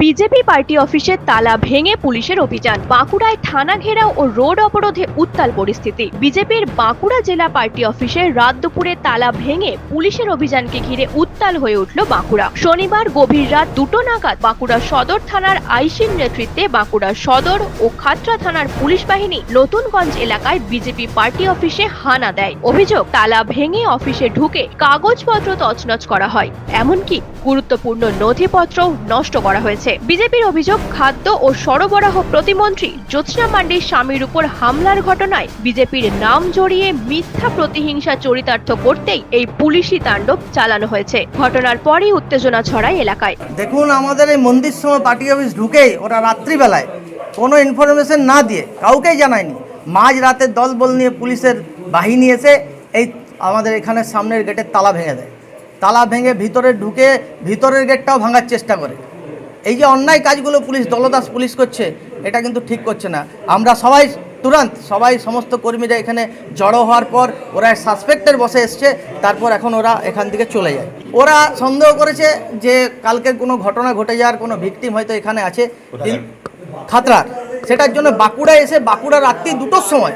BJP party অফিসের তালা ভেঙে পুলিশের অভিযান। বাঁকুড়ায় থানা ঘেরাও ও রোড অবরোধে উত্তাল পরিস্থিতি। বিজেপির বাঁকুড়া জেলা পার্টি অফিসে রাত দুপুরে তালা ভেঙে পুলিশের অভিযানকে ঘিরে উত্তাল হয়ে উঠল বাঁকুড়া। শনিবার গভীর রাত দুটো নাগাদ বাঁকুড়া সদর থানার আইসির নেতৃত্বে বাঁকুড়া সদর ও খাতড়া থানার পুলিশ বাহিনী নতুনগঞ্জ এলাকায় বিজেপি পার্টি অফিসে হানা দেয়। অভিযোগ, তালা ভেঙে অফিসে ঢুকে কাগজপত্র তছনছ করা হয়। এমনকি গুরুত্বপূর্ণ নথিপত্র নষ্ট করা হয়েছে। বিজেপির অভিযোগ, খাদ্য ও সরবরাহ প্রতিমন্ত্রী জ্যোৎস্না মান্ডির স্বামীর উপর হামলার ঘটনায় বিজেপির নাম জড়িয়ে মিথ্যা প্রতিহিংসা চরিতার্থ করতেই এই পুলিশি তাণ্ডব চালানো হয়েছে। ঘটনার পরই উত্তেজনা ছড়ায় এলাকায়। দেখুন, আমাদের এই মন্দির সময় পার্টি অফিস ঢুকেই ওরা রাত্রিবেলায় কোনো ইনফরমেশন না দিয়ে, কাউকেই জানায়নি। মাঝ রাতের দলবল নিয়ে পুলিশের বাহিনী এসে এই আমাদের এখানে সামনের গেটের তালা ভেঙে দেয়। তালা ভেঙে ভিতরে ঢুকে ভিতরের গেটটাও ভাঙার চেষ্টা করে। এই যে অন্যায় কাজগুলো পুলিশ দলদাস পুলিশ করছে এটা কিন্তু ঠিক করছে না। আমরা সবাই তুরন্ত সবাই সমস্ত কর্মীরা এখানে জড়ো হওয়ার পর ওরা সাসপেক্টের বসে এসছে তারপর এখন ওরা এখান থেকে চলে যায়। ওরা সন্দেহ করেছে যে কালকে কোনো ঘটনা ঘটে যাওয়ার কোনো ভিকটিম হয়তো এখানে আছে খাতড়ার। সেটার জন্য বাঁকুড়া এসে বাঁকুড়া রাত্রি দুটোর সময়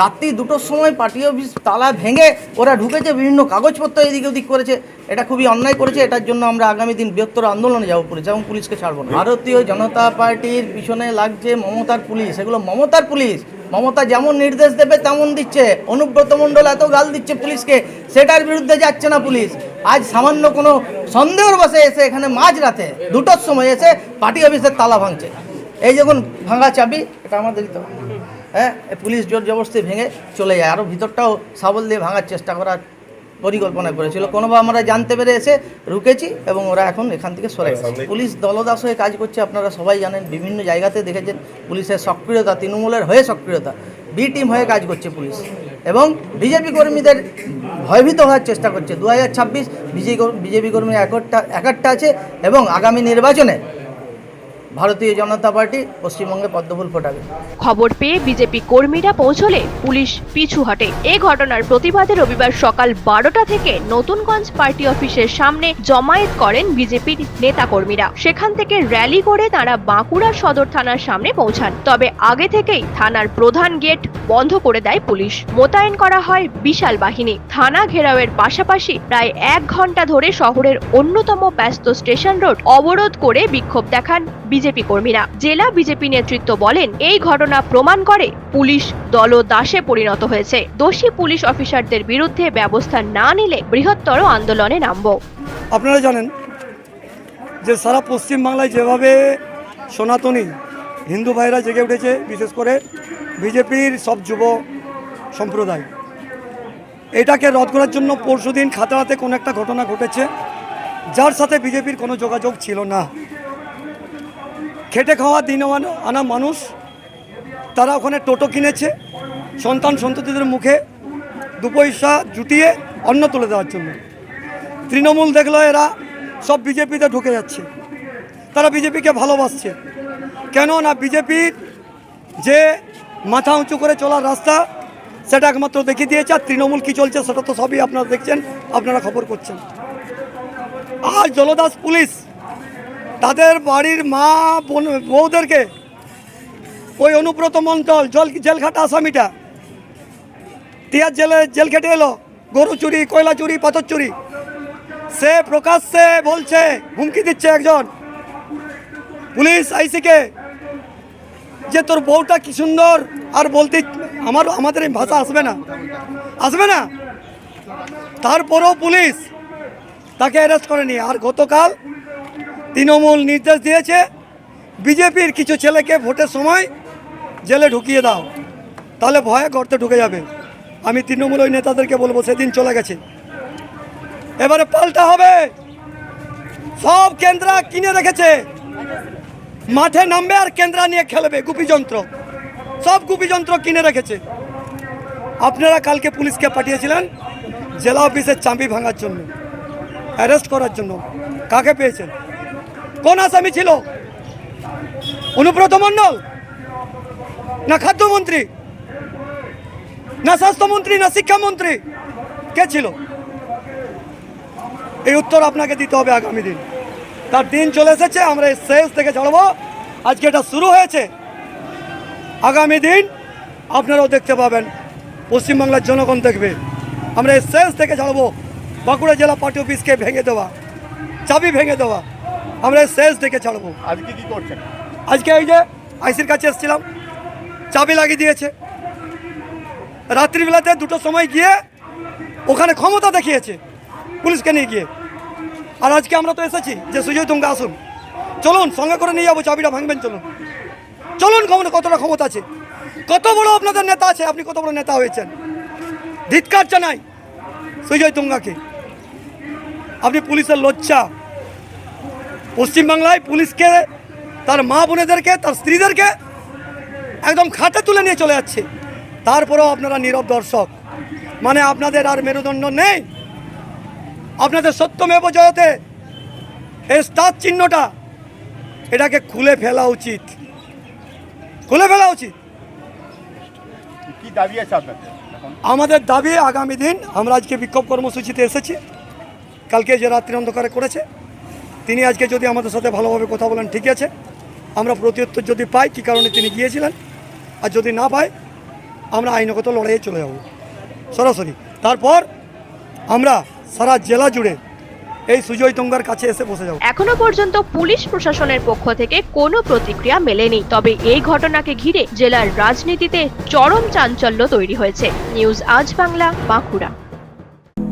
রাত্রি দুটোর সময় পার্টি অফিস তালা ভেঙে ওরা ঢুকেছে, বিভিন্ন কাগজপত্র এদিক ওদিক করেছে। এটা খুবই অন্যায় করেছে, এটার জন্য আমরা আগামী দিন বৃহত্তর আন্দোলনে যাব পুলিশ এবং পুলিশকে ছাড়বো না। ভারতীয় জনতা পার্টির পিছনে লাগছে মমতার পুলিশ। এগুলো মমতার পুলিশ। মমতা যেমন নির্দেশ দেবে, তেমন দিচ্ছে। অনুব্রত মণ্ডল এত গাল দিচ্ছে পুলিশকে, সেটার বিরুদ্ধে যাচ্ছে না পুলিশ। আজ সামান্য কোনো সন্দেহর বসে এসে এখানে মাঝরাতে দুটোর সময় এসে পার্টি অফিসের তালা ভাঙছে। এই যখন ভাঙা চাবি, এটা আমাদের দিতে হবে। হ্যাঁ? পুলিশ জোর জবরদস্তি ভেঙে চলে যায়। আরও ভিতরটাও সাবল দিয়ে ভাঙার চেষ্টা করার পরিকল্পনা করেছিল। কোনোভাবে আমরা জানতে পেরে এসে রুকেছি এবং ওরা এখন এখান থেকে সরে গেছে। পুলিশ দলদাস হয়ে কাজ করছে আপনারা সবাই জানেন বিভিন্ন জায়গাতে দেখেছেন পুলিশের সক্রিয়তা তৃণমূলের হয়ে সক্রিয়তা। বি টিম হয়ে কাজ করছে পুলিশ। এবং বিজেপি কর্মীদের ভয়ভীত হওয়ার চেষ্টা করছে। দু হাজার ছাব্বিশ বিজেপি কর্মী একটা একটা আছে এবং আগামী নির্বাচনে ভারতীয় জনতা পার্টি পশ্চিমবঙ্গে পদ্মফুল ফোটাবে। খবর পেয়ে বিজেপি কর্মীরা পৌঁছলে পুলিশ পিছু হটে। এই ঘটনার প্রতিবাদে রবিবার সকাল বারোটা থেকে নতুনগঞ্জ পার্টি অফিসের সামনে জমায়েত করেন বিজেপির নেতাকর্মীরা। সেখান থেকে র্যালি করে তারা বাঁকুড়া সদর থানার সামনে পৌঁছান। তবে আগে থেকেই থানার প্রধান গেট বন্ধ করে দেয় পুলিশ। মোতায়েন করা হয় বিশাল বাহিনী। থানা ঘেরাওয়ের পাশাপাশি প্রায় এক ঘণ্টা ধরে শহরের অন্যতম ব্যস্ত স্টেশন রোড অবরোধ করে বিক্ষোভ দেখান বিজেপি কর্মীরা। জেলা বিজেপি নেতৃত্ব বলেন, এই ঘটনা প্রমাণ করে পুলিশ দল দাসে পরিণত হয়েছে। দোষী পুলিশ অফিসারদের বিরুদ্ধে ব্যবস্থা না নিলে বৃহত্তর আন্দোলনে নামব। আপনারা জানেন যে সারা পশ্চিমবাংলায় যেভাবে সনাতনী হিন্দু ভাইরা জেগে উঠেছে, বিশেষ করে বিজেপির সব যুব সম্প্রদায়। এটাকে রদ করার জন্য পরশুদিন খাতড়াতে কোনো একটা ঘটনা ঘটেছে, যার সাথে বিজেপির কোনো যোগাযোগ ছিল না। খেটে খাওয়া দিন আনা- মানুষ। তারা ওখানে টোটো কিনেছে। সন্তান সন্ততিদের মুখে দু পয়সা জুটিয়ে অন্ন তুলে দেওয়ার জন্য। তৃণমূল দেখল এরা সব বিজেপিতে ঢুকে যাচ্ছে। তারা বিজেপিকে ভালোবাসছে। কেন না বিজেপির যে মাথা উঁচু করে চলার রাস্তা, সেটা একমাত্র দেখিয়ে দিয়েছে। আর তৃণমূল কী চলছে, সেটা তো সবই আপনারা দেখছেন, আপনারা খবর করছেন। আর জলদাস পুলিশ তাদের বাড়ির মা, বোন, বউদেরকে, ওই অনুব্রত মন্ডল, জল জেলখাটা আসামিটা তিয়ার জেলে জেল খেটে এলো, গরু চুরি, কয়লা চুরি, পাথর চুরি। সে প্রকাশ্যে বলছে, হুমকি দিচ্ছে একজন। পুলিশ আইসিকে, যে তোর বউটা কি সুন্দর, আর বলতে আমার, আমাদের এই ভাষা আসবে না। আসবে না? তারপরেও পুলিশ তাকে অ্যারেস্ট করেনি। আর গতকাল তৃণমূল নির্দেশ দিয়েছে, বিজেপির কিছু ছেলেকে ভোটের সময় জেলে ঢুকিয়ে দাও, তাহলে ভয়ে গর্তে ঢুকে যাবে। আমি তৃণমূল ওই নেতাদেরকে বলব, সেদিন চলে গেছে। এবারে পাল্টা হবে। সব কেন্দ্রা কিনে রেখেছে। মাঠে নামবে আর কেন্দ্রা নিয়ে খেলবে গুপি যন্ত্র সব গুপি যন্ত্র কিনে রেখেছে। আপনারা কালকে পুলিশকে পাঠিয়েছিলেন জেলা অফিসের চাবি ভাঙার জন্য, অ্যারেস্ট করার জন্য। কাকে পেয়েছেন? কোন আসামি ছিল? অনুব্রত মণ্ডল না খাদ্যমন্ত্রী? না স্বাস্থ্যমন্ত্রী, না শিক্ষামন্ত্রী? কে ছিল? এই উত্তর আপনাকে দিতে হবে আগামী দিন। তার দিন চলে এসেছে, আমরা শেষ থেকে ছাড়বো আজকে এটা শুরু হয়েছে। আগামী দিন আপনারাও দেখতে পাবেন। পশ্চিমবাংলার জনগণ দেখবে। আমরা এই শেষ থেকে ছাড়বো বাঁকুড়া জেলা পার্টি অফিসকে ভেঙে দেওয়া, চাবি ভেঙে দেওয়া। আমরা শেষ থেকে ছাড়বো। আজকে কি করছেন? আজকে এই যে আইসির কাছে এসেছিলাম চাবি লাগিয়ে দিয়েছে। রাত্রিবেলাতে দুটো সময় গিয়ে ওখানে ক্ষমতা দেখিয়েছে পুলিশকে নিয়ে গিয়ে। আর আজকে আমরা তো এসেছি যে সুজয় তুঙ্গা আসুন। চলুন সঙ্গে করে নিয়ে যাব চাবিটা ভাঙবেন চলুন। চলুন ক্ষমতা কতটা ক্ষমতা আছে? কত বড় আপনাদের নেতা আছে? আপনি কত বড় নেতা হয়েছেন? ধিৎকার জানাই সুজয় তুঙ্গাকে। আপনি পুলিশের লজ্জা। পশ্চিমবাংলায় পুলিশকে তার মা বোনেদেরকে তার স্ত্রীদেরকে একদম খাটে তুলে নিয়ে চলে যাচ্ছে। তারপরেও আপনারা নীরব দর্শক। মানে আপনাদের আর মেরুদণ্ড নেই। আপনাদের সত্যমেব জয়তে এই স্টার চিহ্নটা এটাকে খুলে ফেলা উচিত। খুলে ফেলা উচিত। কি দাবি আছে আপনাদের আমাদের দাবি আগামী দিন আমরা আজকে বিক্ষোভ কর্মসূচিতে এসেছি। কালকে যে রাত্রি অন্ধকারে করেছে। তিনি আজকে যদি আমাদের সাথে ভালোভাবে কথা বলেন, ঠিক আছে? আমরা প্রত্যুত্তর যদি পাই, কী কারণে তিনি গিয়েছিলেন? আর যদি না পাই আমরা আইনগত লড়াইয়ে চলে যাব। সরাসরি। তারপর আমরা সারা জেলা জুড়ে এই সুজয় তুঙ্গার কাছে এসে বসে যাব। এখনও পর্যন্ত পুলিশ প্রশাসনের পক্ষ থেকে কোনো প্রতিক্রিয়া মেলেনি। তবে এই ঘটনাকে ঘিরে জেলার রাজনীতিতে চরম চাঞ্চল্য তৈরি হয়েছে। নিউজ আজ বাংলা, বাঁকুড়া।